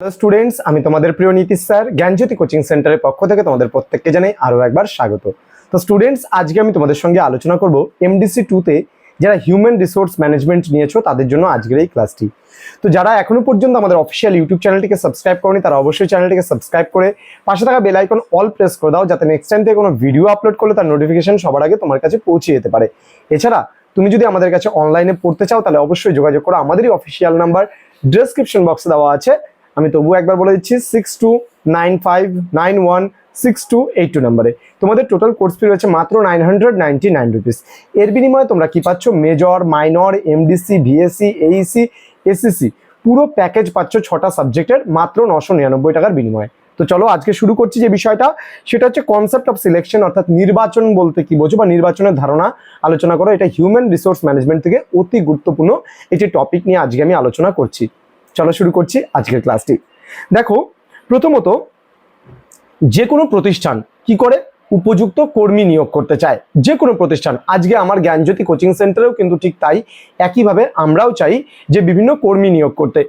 Hello students আমি তোমাদের প্রিয় নীতিশ স্যার, জ্ঞানজ্যোতি কোচিং সেন্টারের পক্ষ থেকে তোমাদের প্রত্যেককে জানাই আরও একবার স্বাগত। তো স্টুডেন্টস আজকে আমি তোমাদের সঙ্গে আলোচনা করব এমডিসি টুতে যারা হিউম্যান রিসোর্স ম্যানেজমেন্ট নিয়েছো, তাদের জন্য আজকের এই ক্লাসটি তো যারা এখনও পর্যন্ত আমাদের অফিসিয়াল ইউটিউব চ্যানেলটিকে সাবস্ক্রাইব করনি, তারা অবশ্যই চ্যানেলটিকে সাবস্ক্রাইব করে পাশে থাকা বেল আইকন অল প্রেস করে দাও, যাতে নেক্সট টাইম থেকে কোনো ভিডিও আপলোড করলে তার নোটিফিকেশন সবার আগে তোমার কাছে পৌঁছে যেতে পারে। এছাড়া, তুমি যদি আমাদের কাছে অনলাইনে পড়তে চাও, তাহলে অবশ্যই যোগাযোগ করো। আমাদেরই অফিসিয়াল নাম্বার ডেসক্রিপশন বক্সে দেওয়া আছে। আমি তবুও একবার বলে দিচ্ছি six two nine five nine one six two eight two নাম্বারে। তোমাদের টোটাল কোর্স ফি রয়েছে মাত্র nine hundred ninety nine rupees এর বিনিময়ে তোমরা কি পাচ্ছ? Major minor MDC VSC AEC SEC পুরো প্যাকেজ পাচ্ছ ছটা সাবজেক্টের মাত্র নশো নিরানব্বই টাকার বিনিময়ে। তো চলো আজকে শুরু করছি যে বিষয়টা, সেটা হচ্ছে কনসেপ্ট অফ সিলেকশন অর্থাৎ নির্বাচন বলতে কি বোঝো বা নির্বাচনের ধারণা আলোচনা করো। এটা হিউম্যান রিসোর্স ম্যানেজমেন্ট থেকে অতি গুরুত্বপূর্ণ একটি টপিক নিয়ে আজকে আমি আলোচনা করছি। চলো শুরু করছি আজকের ক্লাসটি। দেখো, প্রথমত যে কোনো প্রতিষ্ঠান কি করে? উপযুক্ত কর্মী নিয়োগ করতে চায়। যে কোনো প্রতিষ্ঠান। আজকে আমার জ্ঞানজ্যোতি কোচিং সেন্টারেও কিন্তু ঠিক তাই। একইভাবে আমরাও চাই যে বিভিন্ন কর্মী নিয়োগ করতে।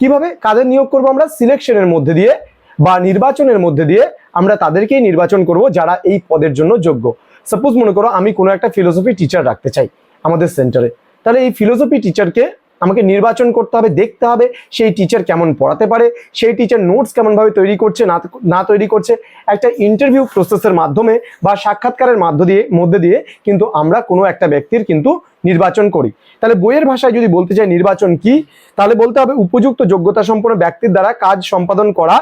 কীভাবে? কাদের নিয়োগ করব আমরা? সিলেকশনের মধ্যে দিয়ে বা নির্বাচনের মধ্যে দিয়ে আমরা তাদেরকেই নির্বাচন করব যারা এই পদের জন্য যোগ্য। সাপোজ মনে করো আমি কোনো একটা ফিলোসফি টিচার রাখতে চাই আমাদের সেন্টারে তাহলে এই ফিলোসফি টিচারকে আমাকে নির্বাচন করতে হবে, দেখতে হবে সেই টিচার কেমন পড়াতে পারে, সেই টিচার নোটস কেমনভাবে তৈরি করছে, না না তৈরি করছে। একটা ইন্টারভিউ প্রসেসের মাধ্যমে বা সাক্ষাৎকারের মাধ্য দিয়ে, মধ্যে দিয়ে কিন্তু আমরা কোনো একটা ব্যক্তির কিন্তু নির্বাচন করি। তাহলে বইয়ের ভাষায় যদি বলতে চাই নির্বাচন কি, তাহলে বলতে হবে উপযুক্ত যোগ্যতা সম্পন্ন ব্যক্তির দ্বারা কাজ সম্পাদন করা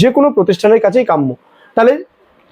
যে কোনো প্রতিষ্ঠানের কাছেই কাম্য। তাহলে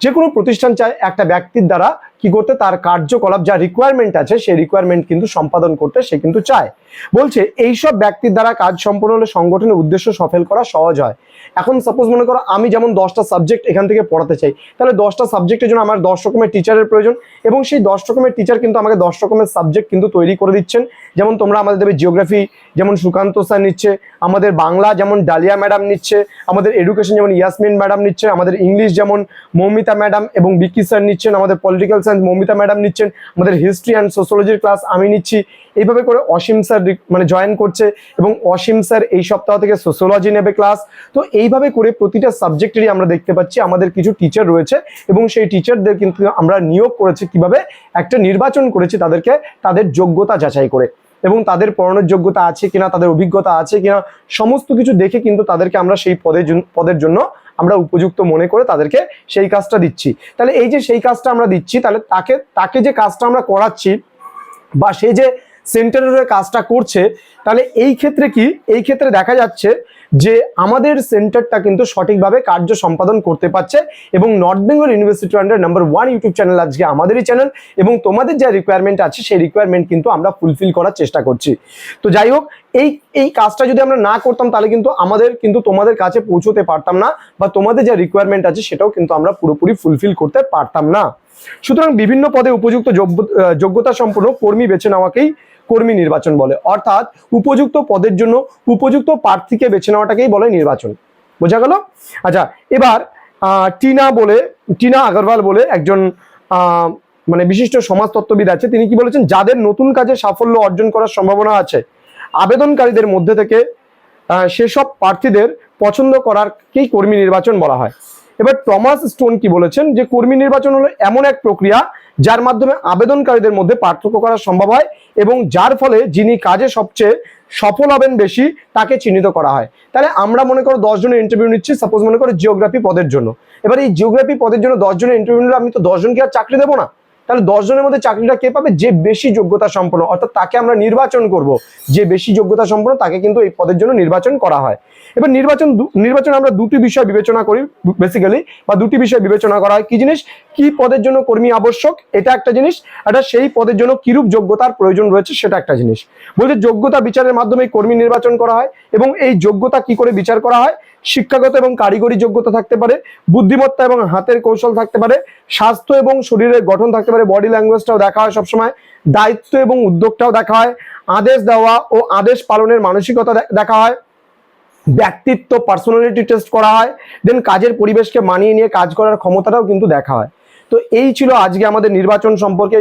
যে কোনো প্রতিষ্ঠান চায় একটা ব্যক্তির দ্বারা কি করতে, তার কার্যকলাপ যা রিকোয়ারমেন্ট আছে, সেই রিকোয়ারমেন্ট কিন্তু সম্পাদন করতে সে কিন্তু চায়। বলছে, এইসব ব্যক্তির দ্বারা কাজ সম্পন্ন হলে সংগঠনের উদ্দেশ্য সফল করা সহজ হয়। এখন সাপোজ মনে করো, আমি যেমন দশটা সাবজেক্ট এখান থেকে পড়াতে চাই, তাহলে দশটা সাবজেক্টের জন্য আমার দশ রকমের টিচারের প্রয়োজন এবং সেই দশ রকমের টিচার কিন্তু আমাকে দশ রকমের সাবজেক্ট কিন্তু তৈরি করে দিচ্ছেন। যেমন তোমরা আমাদের দেবে জিওগ্রাফি যেমন সুকান্ত স্যার নিচ্ছে, আমাদের বাংলা যেমন ডালিয়া ম্যাডাম নিচ্ছে, আমাদের এডুকেশন যেমন ইয়াসমিন ম্যাডাম নিচ্ছে, আমাদের ইংলিশ যেমন মৌমিতা ম্যাডাম এবং বিকি স্যার নিচ্ছেন, আমাদের পলিটিক্যাল সায়েন্স মমিতা ম্যাডাম নিচ্ছেন। আমাদের হিস্ট্রি অ্যান্ড সোশ্যোলজির ক্লাস আমি নিচ্ছি। এইভাবে করে অসীম স্যার মানে জয়েন করছে এবং অসীম স্যার এই সপ্তাহ থেকে সোশ্যোলজি নেবে ক্লাস তো এইভাবে করে প্রতিটা সাবজেক্টেরই আমরা দেখতে পাচ্ছি। আমাদের কিছু টিচার রয়েছে এবং সেই টিচারদের কিন্তু আমরা নিয়োগ করেছি কীভাবে? একটা নির্বাচন করেছি তাদেরকে, তাদের যোগ্যতা যাচাই করে। এবং তাদের পড়ানোর যোগ্যতা আছে কিনা, তাদের অভিজ্ঞতা আছে কিনা, সমস্ত কিছু দেখে কিন্তু তাদেরকে আমরা সেই পদের পদের জন্য আমরা উপযুক্ত মনে করে তাদেরকে সেই কাজটা দিচ্ছি। তাহলে এই যে সেই কাজটা আমরা দিচ্ছি, তাহলে তাকে তাকে যে কাজটা আমরা করাচ্ছি বা সে যে সেন্টারের কাজটা করছে, তাহলে এই ক্ষেত্রে কি? এই ক্ষেত্রে দেখা যাচ্ছে যে আমাদের সেন্টারটা কিন্তু সঠিকভাবে কার্য সম্পাদন করতে পারছে এবং North Bengal University under number one YouTube channel আজকে আমাদেরই চ্যানেল এবং তোমাদের যা রিকোয়ারমেন্ট আছে সেই রিকোয়ারমেন্ট কিন্তু আমরা ফুলফিল করার চেষ্টা করছি। তো যাই হোক, এই এই কাজটা যদি আমরা না করতাম তাহলে কিন্তু আমাদের, কিন্তু তোমাদের কাছে পৌঁছতে পারতাম না বা তোমাদের যা রিকোয়ারমেন্ট আছে সেটাও কিন্তু আমরা পুরোপুরি ফুলফিল করতে পারতাম না। সুতরাং বিভিন্ন পদে উপযুক্ত যোগ্যতা সম্পন্ন কর্মী বেছে নেওয়াকেই কর্মী নির্বাচন বলে। অর্থাৎ উপযুক্ত পদের জন্য উপযুক্ত প্রার্থীকে বেছে নেওয়াটাকেই বলে নির্বাচন। বোঝা গেল? আচ্ছা এবার টিনা বলে, টিনা আগরওয়াল বলে একজন মানে বিশিষ্ট সমাজতত্ত্ববিদ আছে। তিনি কি বলেছেন? যাদের নতুন কাজে সাফল্য অর্জন করার সম্ভাবনা আছে, আবেদনকারীদের মধ্যে থেকে সেসব প্রার্থীদের পছন্দ করারকেই কর্মী নির্বাচন বলা হয়। এবার টমাস স্টোন কি বলেছেন? যে কর্মী নির্বাচন হলো এমন এক প্রক্রিয়া যার মাধ্যমে আবেদনকারীদের মধ্যে পার্থক্য করা সম্ভব হয় এবং যার ফলে যিনি কাজে সবচেয়ে সফল হবেন বেশি তাকে চিহ্নিত করা হয়। তাহলে আমরা মনে করো দশ জনের ইন্টারভিউ নিচ্ছি সাপোজ মনে করো জিওগ্রাফি পদের জন্য। এবার এই জিওগ্রাফি পদের জন্য দশজনের ইন্টারভিউ নিলে আমি তো দশজনকে আর চাকরি দেবো না। তাহলে দশজনের মধ্যে চাকরিটা কে পাবে? যে বেশি যোগ্যতা সম্পন্ন, অর্থাৎ তাকে আমরা নির্বাচন করব। যে বেশি যোগ্যতা সম্পন্ন, তাকে কিন্তু এই পদের জন্য নির্বাচন করা হয়। এবার নির্বাচন নির্বাচন আমরা দুটি বিষয় বিবেচনা করি বেসিক্যালি বা দুটি বিষয় বিবেচনা করা হয়। কি জিনিস? কি পদের জন্য কর্মী আবশ্যক? এটা একটা জিনিস। এটা সেই পদের জন্য কিরূপ যোগ্যতার প্রয়োজন রয়েছে? সেটা একটা জিনিস। বলছে যোগ্যতা বিচারের মাধ্যমে কর্মী নির্বাচন করা হয় এবং এই যোগ্যতা কি করে বিচার করা হয়? শিক্ষাগত এবং কারিগরি যোগ্যতা থাকতে পারে, বুদ্ধিমত্তা এবং হাতের কৌশল থাকতে পারে, স্বাস্থ্য এবং শরীরের গঠন থাকতে পারে বডি ল্যাঙ্গুয়েজটাও দেখা হয় সবসময়, দায়িত্ব এবং উদ্যোগটাও দেখা হয়, আদেশ দেওয়া ও আদেশ পালনের মানসিকতা দেখা হয়, ব্যক্তিত্ব পার্সোনালিটি টেস্ট করা হয় দেন কাজের পরিবেশকে মানিয়ে নিয়ে কাজ করার ক্ষমতাটাও কিন্তু দেখা হয়। তো এই ছিল আজকে আমাদের নির্বাচন সম্পর্কে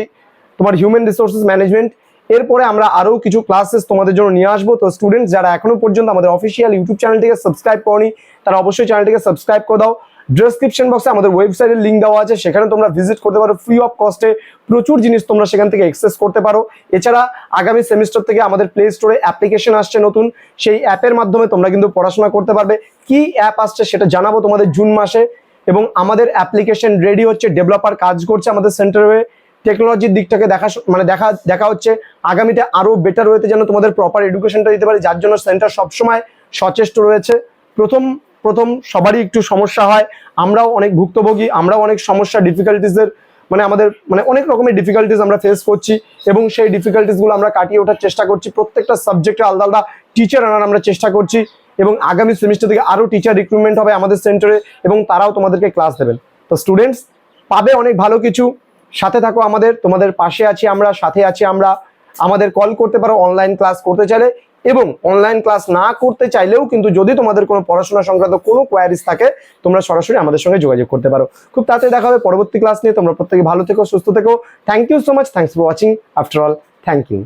তোমার হিউম্যান রিসোর্সেস ম্যানেজমেন্ট এরপরে আমরা আরও কিছু ক্লাসেস তোমাদের জন্য নিয়ে আসব। তো স্টুডেন্টস যারা এখনও পর্যন্ত আমাদের অফিসিয়াল ইউটিউব চ্যানেলটিকে সাবস্ক্রাইব করনি, তারা অবশ্যই চ্যানেলটিকে সাবস্ক্রাইব করে দাও। ডেসক্রিপশন বক্সে আমাদের ওয়েবসাইটের লিঙ্ক দেওয়া আছে, সেখানে তোমরা ভিজিট করতে পারো। ফ্রি অফ কস্টে প্রচুর জিনিস তোমরা সেখান থেকে এক্সেস করতে পারো। এছাড়া আগামী সেমিস্টার থেকে আমাদের প্লে স্টোরে অ্যাপ্লিকেশন আসছে নতুন। সেই অ্যাপের মাধ্যমে তোমরা কিন্তু পড়াশোনা করতে পারবে। কি অ্যাপ আসছে সেটা জানাব তোমাদের জুন মাসে। এবং আমাদের অ্যাপ্লিকেশন রেডি হচ্ছে ডেভেলপার কাজ করছে আমাদের সেন্টারে টেকনোলজির দিকটাকে দেখা মানে দেখা দেখা হচ্ছে। আগামীতে আরও বেটার ওয়েতে যেন তোমাদের প্রপার এডুকেশনটা দিতে পারে, যার জন্য সেন্টার সবসময় সচেষ্ট রয়েছে। প্রথম প্রথম সবারই একটু সমস্যা হয়। আমরাও অনেক ভুক্তভোগী, আমরাও অনেক সমস্যা ডিফিকাল্টিসের মানে আমাদের মানে অনেক রকমের ডিফিকাল্টিস আমরা ফেস করছি এবং সেই ডিফিকাল্টিসগুলো আমরা কাটিয়ে ওঠার চেষ্টা করছি। প্রত্যেকটা সাবজেক্টে আলাদা আলাদা টিচার আনার আমরা চেষ্টা করছি এবং আগামী সেমিস্টার থেকে আরও টিচার রিক্রুটমেন্ট হবে আমাদের সেন্টারে এবং তারাও তোমাদেরকে ক্লাস দেবেন। তো স্টুডেন্টস পাবে অনেক ভালো কিছু। সাথে থাকো আমাদের, তোমাদের পাশে আছি আমরা, সাথে আছি আমরা। আমাদের কল করতে পারো অনলাইন ক্লাস করতে চাইলে। এবং অনলাইন ক্লাস না করতে চাইলেও কিন্তু যদি তোমাদের কোনো পড়াশোনা সংক্রান্ত কোনো কোয়ারিজ থাকে, তোমরা সরাসরি আমাদের সঙ্গে যোগাযোগ করতে পারো। খুব তাড়াতাড়ি দেখা হবে পরবর্তী ক্লাস নিয়ে। তোমরা প্রত্যেকে ভালো থেকো, সুস্থ থেকো। Thank you so much thanks for watching after all thank you